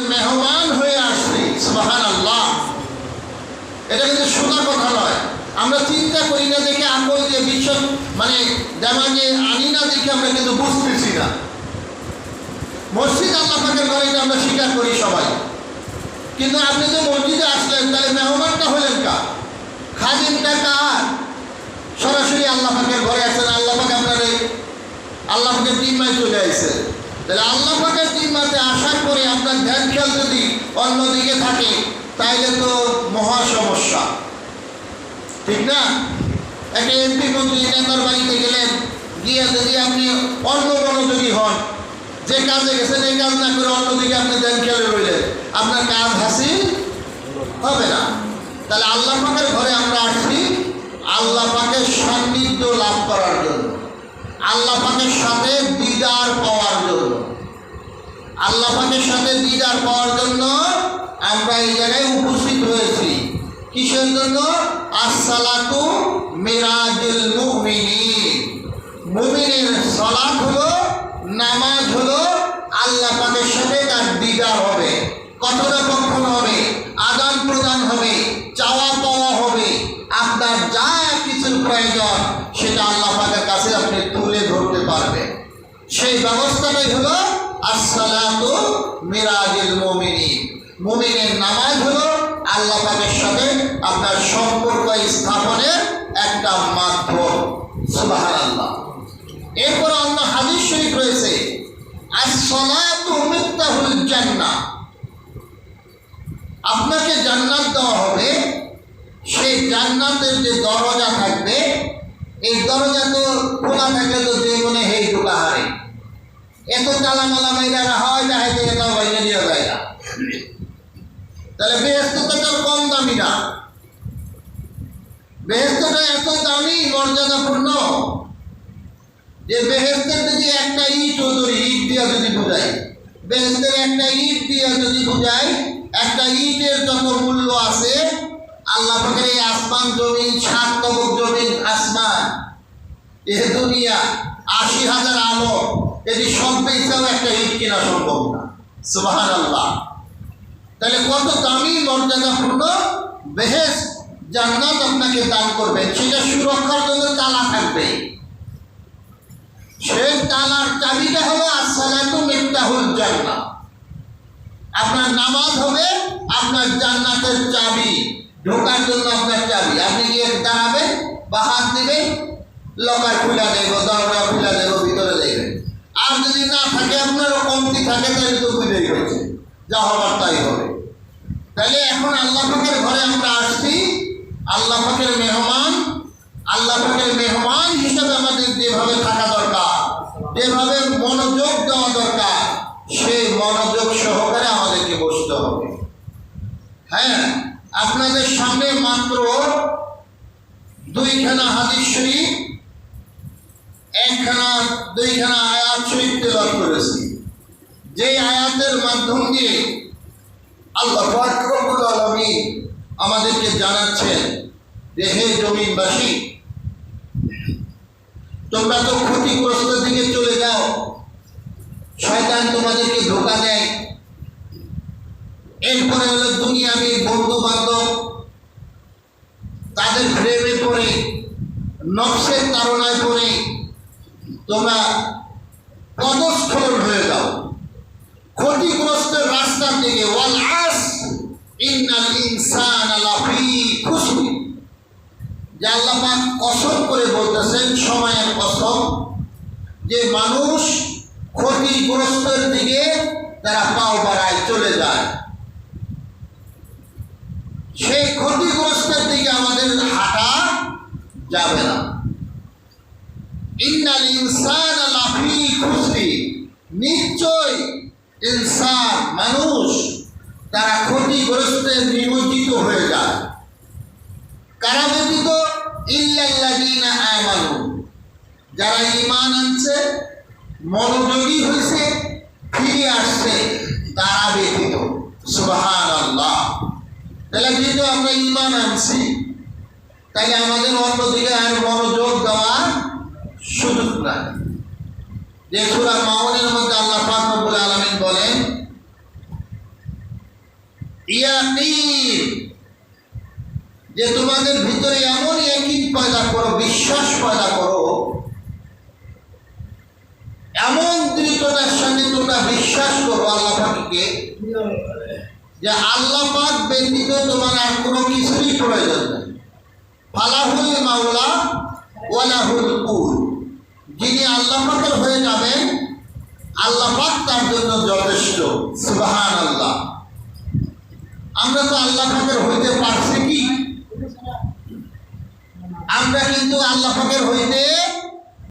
মেহমান হয়ে আসছি সুবাহান আল্লাহ এটা কিন্তু শোনা কথা নয়। আমরা চিন্তা করি না দেখে আকল যে বিশ্ব মানে দেমাগে আনি না দেখে আমরা কিন্তু বুঝতেছি না। মসজিদ আল্লাহ পাকের ঘরে আমরা স্বীকার করি সবাই। কিন্তু আপনি যে মসজিদে আসলেন, তাহলে মেহমানটা হলেন কা খাদিমটা কার? সরাসরি আল্লাহ পাকের ঘরে আসেন, আল্লাহ পাক আপনার, আল্লাহ পাকের জিম্মায় চলে আসছে তাহলে আল্লাহ পাকের জিম্মাতে আসার পরে আপনার ধ্যান খেয়াল যদি অন্যদিকে থাকে, তাইলে তো মহা সমস্যা। ঠিক না? একটা এমপি মন্ত্রী নেতার বাড়িতে গেলেন, গিয়ে যদি আপনি অন্য মনোযোগী হন, যে কাজে গেছেন এই কাজ না করে অন্যদিকে আপনি ধ্যান খেয়ালে রইলেন, আপনার কাজ হাসিল হবে না। তাহলে আল্লাহ পাকের ঘরে আমরা আসছি আল্লাহ পাকের সান্নিধ্য লাভ করার জন্য। আল্লাহ সাথে দিদার পাওয়ার জন্য। আল্লাপাকের সাথে দিদার পাওয়ার জন্য আমরা এই জায়গায় উপস্থিত হয়েছি। কিসের জন্য? আসসালাতু মিরাজুল মুমিনিন। মুমিনের সালাত হলো, নামাজ হলো আল্লাহ সাথে তার দিদার হবে। কথোপকথন হবে আদান প্রদান হবে চাওয়া পাওয়া হবে আপনার যা কিছুর প্রয়োজন সেটা আল্লাহ পাকের কাছে আপনি তুলে ধরতে পারবেন সেই ব্যবস্থাটাই হলো আসসালাতু মিরাজুল মুমিনিন। মুমিনের নামাজ হলো আল্লাহ পাকের সাথে আপনার সম্পর্ক স্থাপনের একটা মাধ্যম। সুবহানাল্লাহ। এরপর অন্য হাদিস শরীফ রয়েছে, আসসালাতু মিফতাহুল জান্নাহ। আপনাকে জান্নাত দেওয়া হবে, সেই জান্নাতের যে দরজা থাকবে, এই দরজা তো খোলা থাকলে তো যে মনে হেই ঢোকা হারে এত তালা মালা মাইরা হয় না হয়তো এটা বাইরে দেওয়া যায় না। তাহলে বেহেস্ত তো কম দামি না। বেহেস্তটা এত দামি, মর্যাদাপূর্ণ যে বেহেস্তের যদি একটা ইট ধরি ইট দিয়া যদি বুঝাই বেহেস্তের একটা ইট দিয়া যদি বুঝাই একটা ইটের যত মূল্য আছে, আল্লাহ পাকের এই আসমান জমিন সাত তবক জমিন আসমান, এ দুনিয়া আশি হাজার আলো। এটি সব পেয়েছেও একটা ইট কেনা সম্ভব না। সুবাহান আল্লাহ তাহলে কত দামি মর্যাদাপূর্ণ বেহেস জান্নাত আপনাকে দান করবেন সেটা সুরক্ষার জন্য তালা থাকবে। সে তালার চাবিটা হলো আসসালাতু মিফতাহুল জান্নাত। আপনার নামাজ হবে আপনার জান্নাতের চাবি। ঢোকার জন্য আপনার চাবি। আপনি গিয়ে দাঁড়াবেন বা হাত দিবেন, লকার খুলে দেবো, দরজা খুলে দেবো আর যদি না থাকে, আপনারও কমতি থাকে, তাহলে তো খুলে গেছে। যা হবার তাই হবে। তাহলে এখন আল্লাহ পাকের ঘরে আমরা আসছি। আল্লাহ পাকের মেহমান, আল্লাহ পাকের মেহমান হিসাবে আমাদের যেভাবে থাকা দরকার, যেভাবে মনোযোগ দেওয়া দরকার, সেই মনোযোগ সহকারে আমাদেরকে বসতে হবে। হ্যাঁ আপনাদের সামনে মাত্র দুইখানা হাদিস শরীফ একখানা, দুইখানা আয়াত শরীফ তেলাপ করেছি। যে আয়াতের মাধ্যম দিয়ে আল্লাহ রব্বুল আলামিন আমাদেরকে জানাচ্ছেন যে, হে জমিনবাসী, তোমরা তো ক্ষতিগ্রস্তের দিকে চলে যাও। শয়তান তোমাদেরকে ধোকা দেয়। এরপরে হলো দুনিয়াবি বন্ধু বান্ধব তাদের প্রেমে পড়ে, নকশের তারণায় পড়ে তোমরা পদস্খলন হয়ে যাও। ক্ষতিগ্রস্তের রাস্তার দিকে ওয়াল আস, ইন্নাল ইনসান লাফি খুশি যে আল্লাহ কসম করে বলতেছেন সময়ের কসম, যে মানুষ ক্ষতিগ্রস্তের দিকে তারা পাও বাড়ায় চলে যায়। সেই ক্ষতিগ্রস্তের দিকে আমাদের হাঁটা যাবে না। ইন্নাল ইনসান লাফি খুশি নিশ্চয় ইনসান, মানুষ, তারা ক্ষতিগ্রস্তে নিমজ্জিত হয়ে যায়। কারা ব্যতীত? ইল্লাল্লাযীনা আমানু। যারা ঈমান আনছে, মনোযোগী হয়েছে ফিরে আসছে, তারা ব্যতীত। সুবহানাল্লাহ। তাহলে যেহেতু আমরা ঈমান আনছি, তাহলে আমাদের অন্যদিকে আর মনোযোগ দেওয়ার সুযোগ নাই। যে সূরা মাউনের মধ্যে আল্লাহ পাক রব্বুল আলামিন বলেন ইয়াকিন যে তোমাদের ভিতরে এমন ইয়াকিন পয়দা করো, বিশ্বাস পয়দা করো, এমন দৃঢ়তার সঙ্গে তোমরা বিশ্বাস করো আল্লাহ পাককে, যে আল্লাহ পাক ব্যতীত তোমার আর কোনো কিছুরই প্রয়োজন নেই। ফালাহুল মাওলা ওয়ালাহুল কুল। যিনি আল্লাহ পাকের হয়ে যাবেন, আল্লাহ পাক তার জন্য যথেষ্ট। সুবাহান আল্লাহ আমরা তো আল্লাহ পাকের হইতে পারছি কি? আমরা কিন্তু আল্লাহ পাকের হইতে